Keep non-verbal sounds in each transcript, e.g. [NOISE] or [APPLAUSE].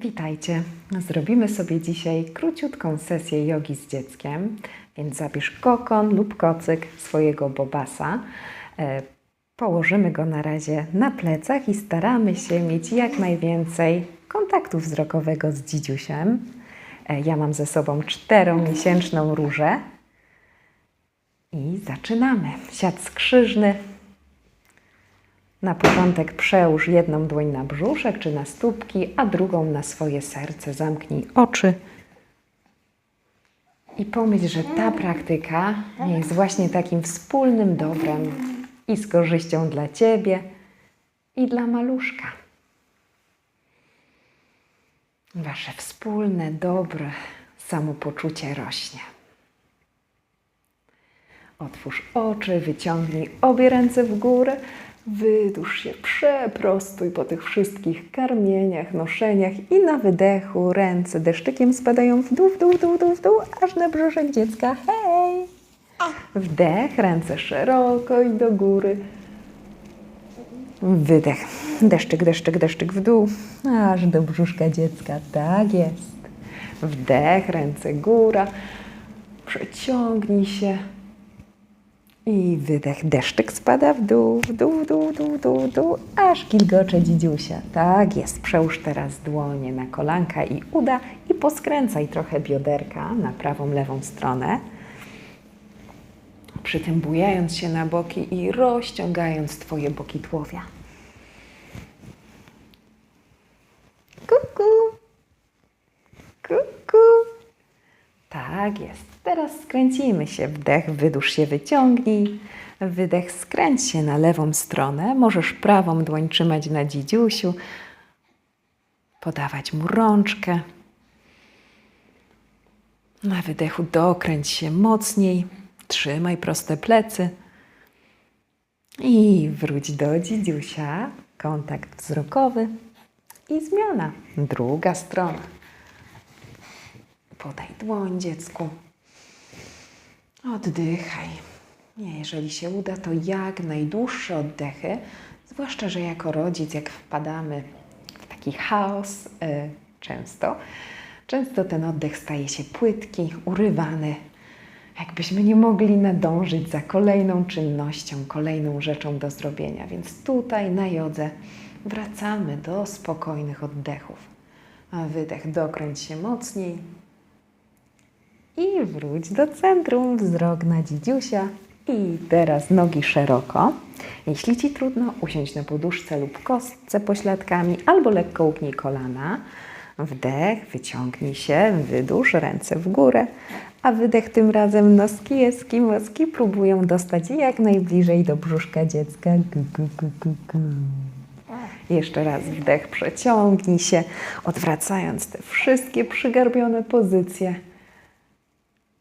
Witajcie. Zrobimy sobie dzisiaj króciutką sesję jogi z dzieckiem, więc zabierz kokon lub kocyk swojego bobasa. E, Położymy go na razie na plecach i staramy się mieć jak najwięcej kontaktu wzrokowego z dzidziusiem. E, Ja mam ze sobą czteromiesięczną różę. I zaczynamy. Siad skrzyżny, na początek przełóż jedną dłoń na brzuszek czy na stópki, a drugą na swoje serce. Zamknij oczy i pomyśl, że ta praktyka jest właśnie takim wspólnym dobrem i z korzyścią dla Ciebie i dla maluszka. Wasze wspólne, dobre samopoczucie rośnie. Otwórz oczy, wyciągnij obie ręce w górę, wydłuż się, przeprostuj po tych wszystkich karmieniach, noszeniach i na wydechu ręce deszczykiem spadają w dół, w dół, w dół, w dół, w dół, aż na brzuszek dziecka. Hej! Wdech, ręce szeroko i do góry. Wydech, deszczyk, deszczyk, deszczyk w dół, aż do brzuszka dziecka. Tak jest. Wdech, ręce góra. Przeciągnij się. I wydech, deszczyk spada w dół, w dół, w dół, w dół, w dół, w dół, aż kilgocze dzidziusia. Tak jest, przełóż teraz dłonie na kolanka i uda i poskręcaj trochę bioderka na prawą, lewą stronę. Przy tym bujając się na boki i rozciągając Twoje boki tułowia. Kuku, kuku. Tak jest. Teraz skręcimy się. Wdech, wydłuż się, wyciągnij. Wydech, skręć się na lewą stronę. Możesz prawą dłoń trzymać na dzidziusiu. Podawać mu rączkę. Na wydechu dokręć się mocniej. Trzymaj proste plecy. I wróć do dzidziusia. Kontakt wzrokowy. I zmiana. Druga strona. Podaj dłoń dziecku. Oddychaj. Jeżeli się uda, to jak najdłuższe oddechy, zwłaszcza, że jako rodzic, jak wpadamy w taki chaos y, często, często ten oddech staje się płytki, urywany, jakbyśmy nie mogli nadążyć za kolejną czynnością, kolejną rzeczą do zrobienia. Więc tutaj na jodze wracamy do spokojnych oddechów. A wydech dokręć się mocniej, i wróć do centrum, wzrok na dzidziusia. I teraz nogi szeroko. Jeśli Ci trudno, usiądź na poduszce lub kostce pośladkami albo lekko ugnij kolana. Wdech, wyciągnij się, wydłuż ręce w górę, a wydech tym razem noski, eskimoski próbują dostać jak najbliżej do brzuszka dziecka. Gu, gu, gu, gu. Jeszcze raz wdech, przeciągnij się, odwracając te wszystkie przygarbione pozycje.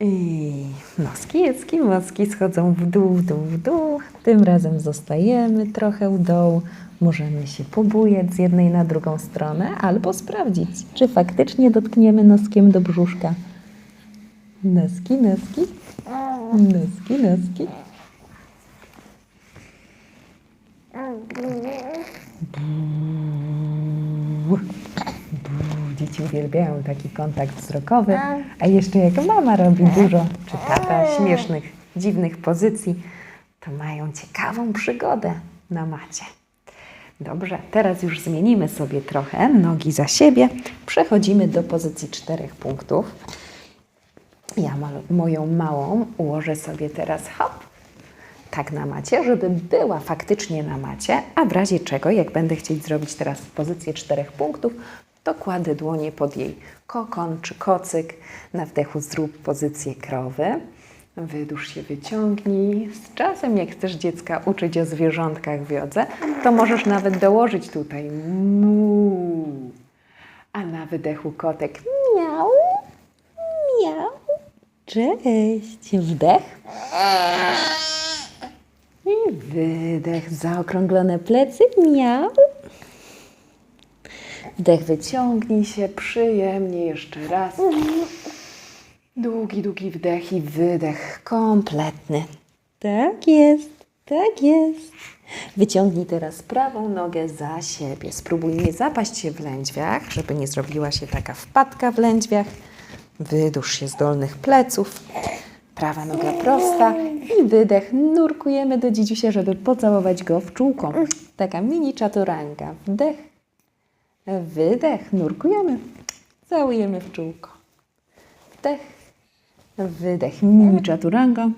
I noski, jecki, mocki schodzą w dół, w dół, w dół. Tym razem zostajemy trochę w dołu. Możemy się pobujać z jednej na drugą stronę albo sprawdzić, czy faktycznie dotkniemy noskiem do brzuszka. Noski, noski, noski, noski. Buu. Dzieci uwielbiają taki kontakt wzrokowy, a jeszcze jak mama robi dużo, czy tata śmiesznych, dziwnych pozycji, to mają ciekawą przygodę na macie. Dobrze, teraz już zmienimy sobie trochę nogi za siebie. Przechodzimy do pozycji czterech punktów. Ja moją małą ułożę sobie teraz hop, tak na macie, żeby była faktycznie na macie, a w razie czego, jak będę chcieć zrobić teraz pozycję czterech punktów, to kładę dłonie pod jej kokon czy kocyk. Na wdechu zrób pozycję krowy. Wydłuż się, wyciągnij. Z czasem, jak chcesz dziecka uczyć o zwierzątkach w jodze, to możesz nawet dołożyć tutaj mu. A na wydechu kotek miau, miau. Cześć. Wdech. I wydech, zaokrąglone plecy, miau. Wdech, wyciągnij się przyjemnie jeszcze raz. Długi, długi wdech i wydech kompletny. Tak jest. Tak jest. Wyciągnij teraz prawą nogę za siebie. Spróbuj nie zapaść się w lędźwiach, żeby nie zrobiła się taka wpadka w lędźwiach. Wydłuż się z dolnych pleców. Prawa noga prosta i wydech. Nurkujemy do dzidziusia, żeby pocałować go w czółko. Taka mini czaturanka. Wdech, wydech. Nurkujemy. Całujemy w czółko. Wdech, wydech. Mini czaturanga.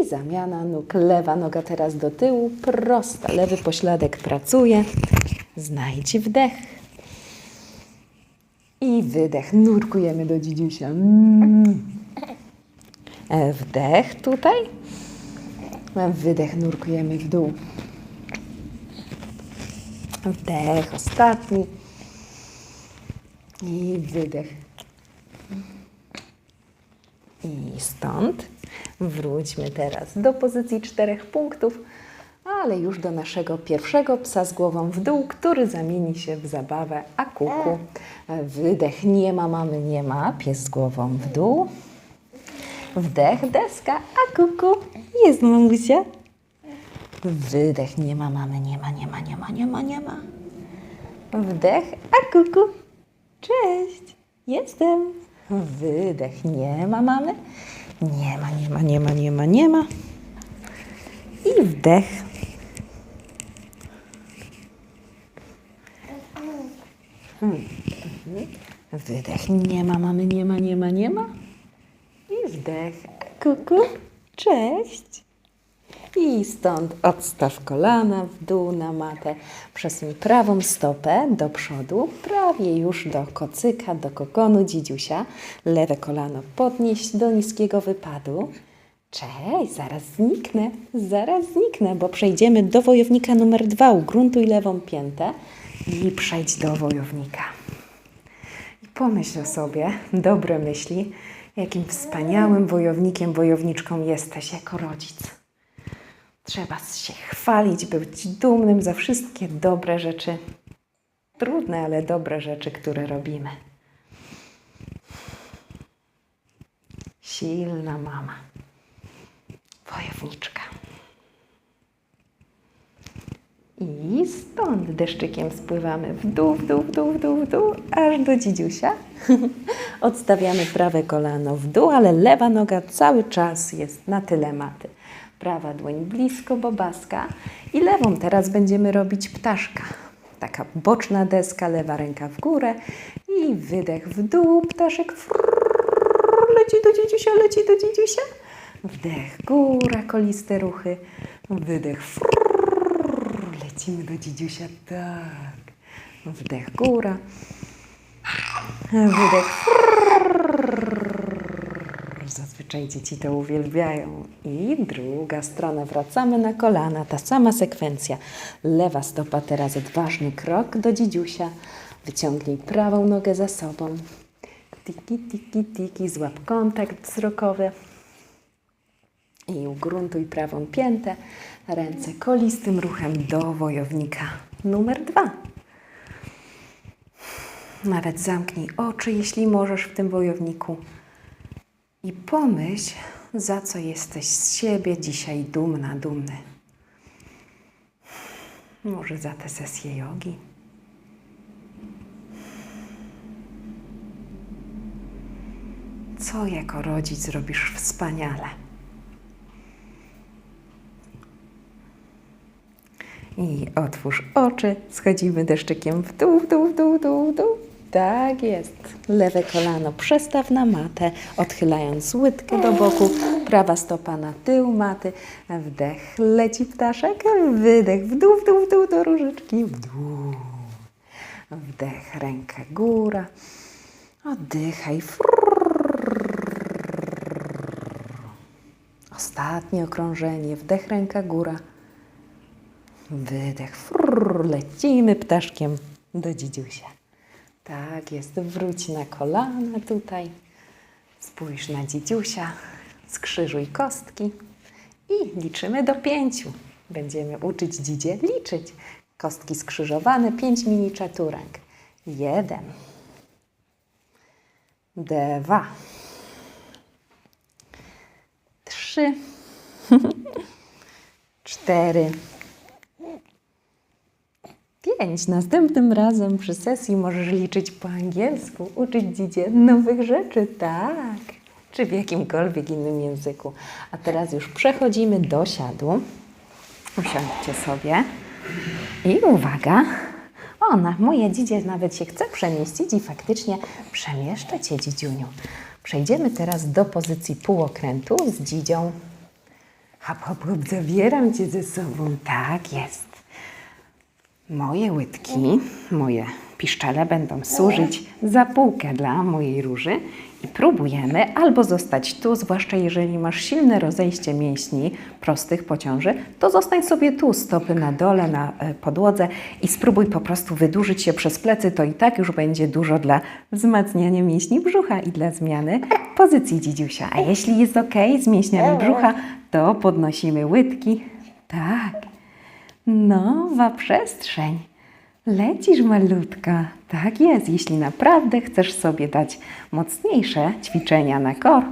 I zamiana nóg. Lewa noga teraz do tyłu, prosta. Lewy pośladek pracuje. Znajdź wdech. I wydech. Nurkujemy do dzidziusia. Mm. Wdech tutaj. Wydech. Nurkujemy w dół. Wdech. Ostatni. I wydech. I stąd wróćmy teraz do pozycji czterech punktów, ale już do naszego pierwszego psa z głową w dół, który zamieni się w zabawę akuku. Wydech nie ma, mamy nie ma, pies z głową w dół. Wdech, deska, akuku, jest mamusia. Wydech nie ma, mamy nie ma, nie ma, nie ma, nie ma, nie ma. Wdech, akuku, cześć, jestem. Wydech, nie ma mamy. Nie ma, nie ma, nie ma, nie ma, nie ma. I wdech. Hmm. Wydech, nie ma mamy, nie ma, nie ma, nie ma. I wdech, kuku, cześć. I stąd odstaw kolana w dół na matę. Przesuń prawą stopę do przodu, prawie już do kocyka, do kokonu dzidziusia. Lewe kolano podnieść do niskiego wypadu. Cześć, zaraz zniknę, zaraz zniknę, bo przejdziemy do wojownika numer dwa. Ugruntuj lewą piętę i przejdź do wojownika. I pomyśl o sobie, dobre myśli, jakim wspaniałym wojownikiem, wojowniczką jesteś jako rodzic. Trzeba się chwalić, być dumnym za wszystkie dobre rzeczy, trudne, ale dobre rzeczy, które robimy. Silna mama, wojowniczka. I stąd deszczykiem spływamy w dół, w dół, w dół, w dół, w dół, aż do dzidziusia. [LAUGHS] Odstawiamy prawe kolano w dół, ale lewa noga cały czas jest na tyle maty. Prawa dłoń blisko bobaska i lewą teraz będziemy robić ptaszka. Taka boczna deska, lewa ręka w górę i wydech w dół, ptaszek frrrr, leci do dzidziusia, leci do dzidziusia. Wdech, góra, koliste ruchy. Wydech, frrrr, lecimy do dzidziusia, tak. Wdech, góra. Wydech, Zazwyczaj dzieci to uwielbiają. I druga strona. Wracamy na kolana. Ta sama sekwencja. Lewa stopa teraz odważny krok do dzidziusia. Wyciągnij prawą nogę za sobą. Tiki, tiki, tiki. Złap kontakt wzrokowy. I ugruntuj prawą piętę. Ręce kolistym ruchem do wojownika numer dwa. Nawet zamknij oczy, jeśli możesz w tym wojowniku. I pomyśl, za co jesteś z siebie dzisiaj dumna, dumny. Może za tę sesję jogi. Co jako rodzic robisz wspaniale? I otwórz oczy, schodzimy deszczykiem w dół, w dół, w dół, w dół, w dół. Tak jest. Lewe kolano przestaw na matę, odchylając łydkę do boku. Prawa stopa na tył maty. Wdech, leci ptaszek. Wydech, w dół, w dół, w dół do różyczki. W dół. Wdech, ręka góra. Oddychaj. Ostatnie okrążenie. Wdech, ręka góra. Wydech. Lecimy ptaszkiem do dzidziusia. Tak jest. Wróć na kolana tutaj. Spójrz na dzidziusia. Skrzyżuj kostki. I liczymy do pięciu. Będziemy uczyć dzidzie liczyć. Kostki skrzyżowane, pięć mini czaturek. Jeden. Dwa. Trzy. [LAUGHS] cztery, pięć. Następnym razem przy sesji możesz liczyć po angielsku, uczyć dziecię nowych rzeczy, tak. Czy w jakimkolwiek innym języku. A teraz już przechodzimy do siadu. Usiądźcie sobie. I uwaga, ona, moje dzidzie nawet się chce przemieścić i faktycznie przemieszczę Cię, dzidziuniu. Przejdziemy teraz do pozycji półokrętu z dzidzią. Hop, hop, hop, zabieram Cię ze sobą. Tak jest. Moje łydki, moje piszczele będą służyć za półkę dla mojej róży i próbujemy albo zostać tu, zwłaszcza jeżeli masz silne rozejście mięśni prostych po ciąży, to zostań sobie tu, stopy na dole, na e, podłodze i spróbuj po prostu wydłużyć się przez plecy, to i tak już będzie dużo dla wzmacniania mięśni brzucha i dla zmiany pozycji dzidziusia. A jeśli jest ok z mięśniami brzucha, to podnosimy łydki. Tak. Nowa przestrzeń. Lecisz malutka. Tak jest. Jeśli naprawdę chcesz sobie dać mocniejsze ćwiczenia na kor,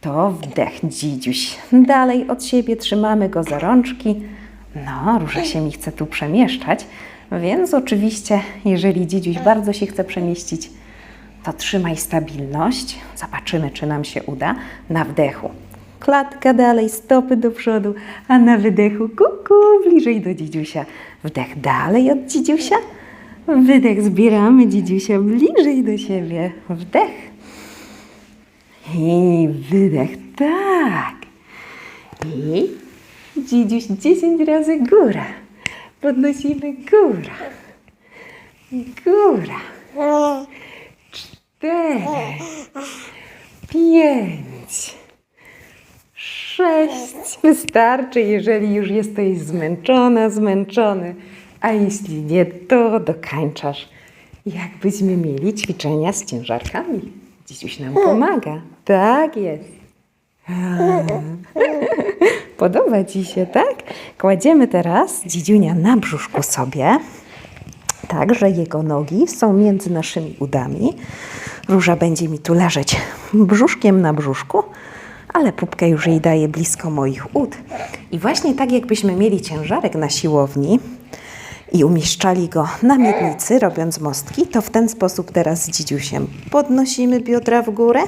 to wdech dzidziuś. Dalej od siebie trzymamy go za rączki. No, róża się mi chce tu przemieszczać, więc oczywiście, jeżeli dzidziuś bardzo się chce przemieścić, to trzymaj stabilność. Zobaczymy, czy nam się uda. Na wdechu. Klatka dalej, stopy do przodu, a na wydechu kuku, bliżej do dzidziusia. Wdech dalej od dzidziusia. Wydech zbieramy dzidziusia bliżej do siebie. Wdech. I wydech, tak. I dzidziuś 10 razy góra. Podnosimy góra. Góra. Cztery. Pięć. Sześć. Wystarczy, jeżeli już jesteś zmęczona, zmęczony. A jeśli nie, to dokańczasz. Jakbyśmy mieli ćwiczenia z ciężarkami. Dziś nam pomaga. Tak jest. [LAUGHS] Podoba Ci się, tak? Kładziemy teraz dzidziunia na brzuszku sobie, tak, że jego nogi są między naszymi udami. Róża będzie mi tu leżeć brzuszkiem na brzuszku, ale pupkę już jej daję blisko moich ud. I właśnie tak jakbyśmy mieli ciężarek na siłowni i umieszczali go na miednicy, robiąc mostki, to w ten sposób teraz z dzidziusiem podnosimy biodra w górę.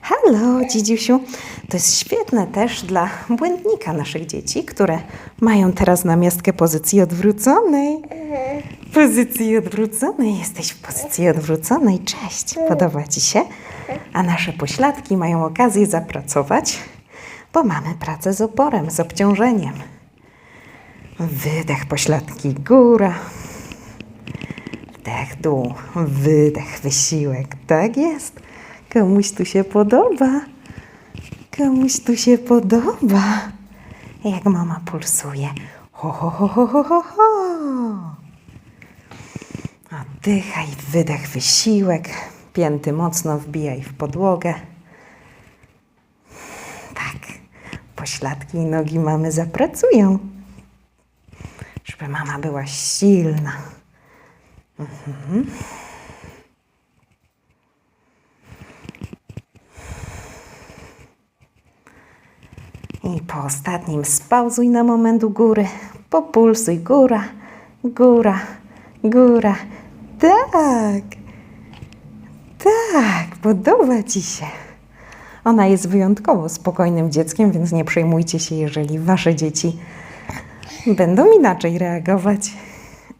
Halo, dzidziusiu. To jest świetne też dla błędnika naszych dzieci, które mają teraz namiastkę pozycji odwróconej. Pozycji odwróconej. Jesteś w pozycji odwróconej. Cześć. Podoba Ci się? A nasze pośladki mają okazję zapracować, bo mamy pracę z oporem, z obciążeniem. Wydech, pośladki, góra. Wdech, dół, wydech, wysiłek. Tak jest. Komuś tu się podoba. Komuś tu się podoba. Jak mama pulsuje. Ho, ho, ho, ho, ho, ho. Oddychaj, wydech, wysiłek. Pięty mocno wbijaj w podłogę. Tak. Pośladki i nogi mamy zapracują. Żeby mama była silna. Mhm. I po ostatnim spauzuj na moment u góry. Populsuj góra, góra, góra. Tak, tak, podoba Ci się. Ona jest wyjątkowo spokojnym dzieckiem, więc nie przejmujcie się, jeżeli Wasze dzieci będą inaczej reagować.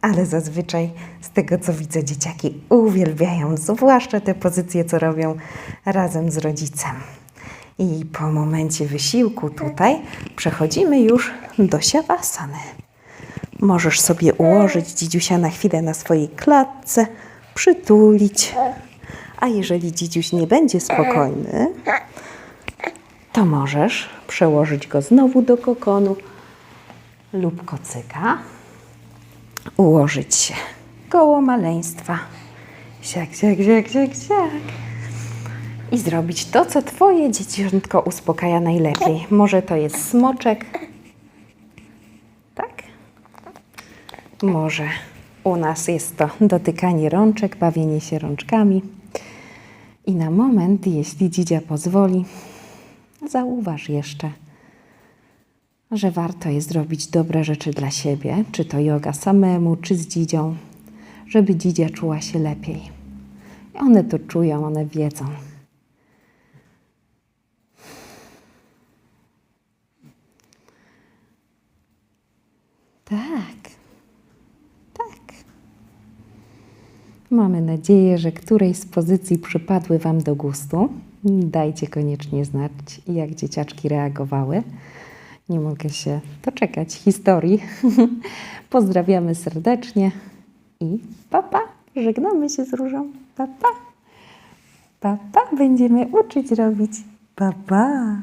Ale zazwyczaj z tego co widzę, dzieciaki uwielbiają, zwłaszcza te pozycje, co robią razem z rodzicem. I po momencie wysiłku tutaj przechodzimy już do siawasany. Możesz sobie ułożyć dzidziusia na chwilę na swojej klatce, przytulić. A jeżeli dzidziuś nie będzie spokojny, to możesz przełożyć go znowu do kokonu lub kocyka, ułożyć się koło maleństwa. Siak, siak, siak, siak, siak. I zrobić to, co Twoje dzieciątko uspokaja najlepiej. Może to jest smoczek. Tak? Może u nas jest to dotykanie rączek, bawienie się rączkami. I na moment, jeśli dzidzia pozwoli, zauważ jeszcze że warto jest robić dobre rzeczy dla siebie, czy to yoga samemu, czy z dzidzią, żeby dzidzia czuła się lepiej. I one to czują, one wiedzą. Tak, tak. Mamy nadzieję, że którejś z pozycji przypadły Wam do gustu. Dajcie koniecznie znać, jak dzieciaczki reagowały. Nie mogę się doczekać historii. [LAUGHS] Pozdrawiamy serdecznie i papa. Żegnamy się z różą. Papa. Papa. Będziemy uczyć robić. Papa.